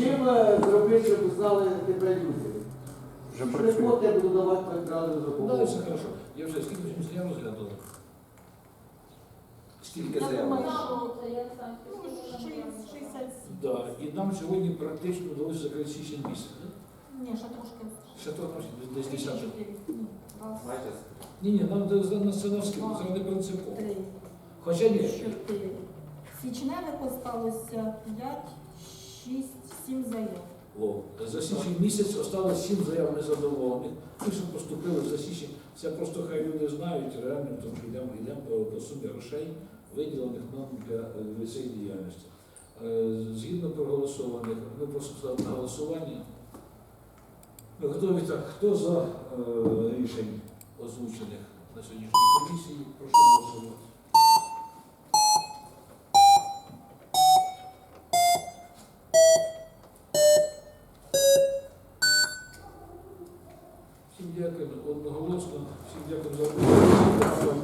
Чим е, зробити, щоб знали тебе люди? Вже працює. Я буду давати матеріали Ну, допомогу. далі все хорошо. Я вже скільки ми заяв розглянули? Скільки Я заяв? думаю, Ну, ши- 67. Да. І нам сьогодні практично вдалося закрити січень місяць. да? Ні, ще трошки. Ще то трошки, десь Три, 10. Ні, раз, Ні, ні, нам де- за- на Сановський, заради принципу. три, Хоча ні, чотири. Січневих осталося п'ять, шість, сім заяв. О, за січень місяць осталось сім заяв незадоволених. Ті, що поступили за січень, це просто хай люди знають реально, тому що йдемо, йдемо по, по сумі грошей, виділених нам для, для цієї діяльності. Е, Згідно проголосованих, ми просто ставимо на голосування. Ми готові так. Хто за е, рішень озвучених на сьогоднішній комісії? Прошу голосувати. Всім дякую одноголосно, всім дякую за увагу.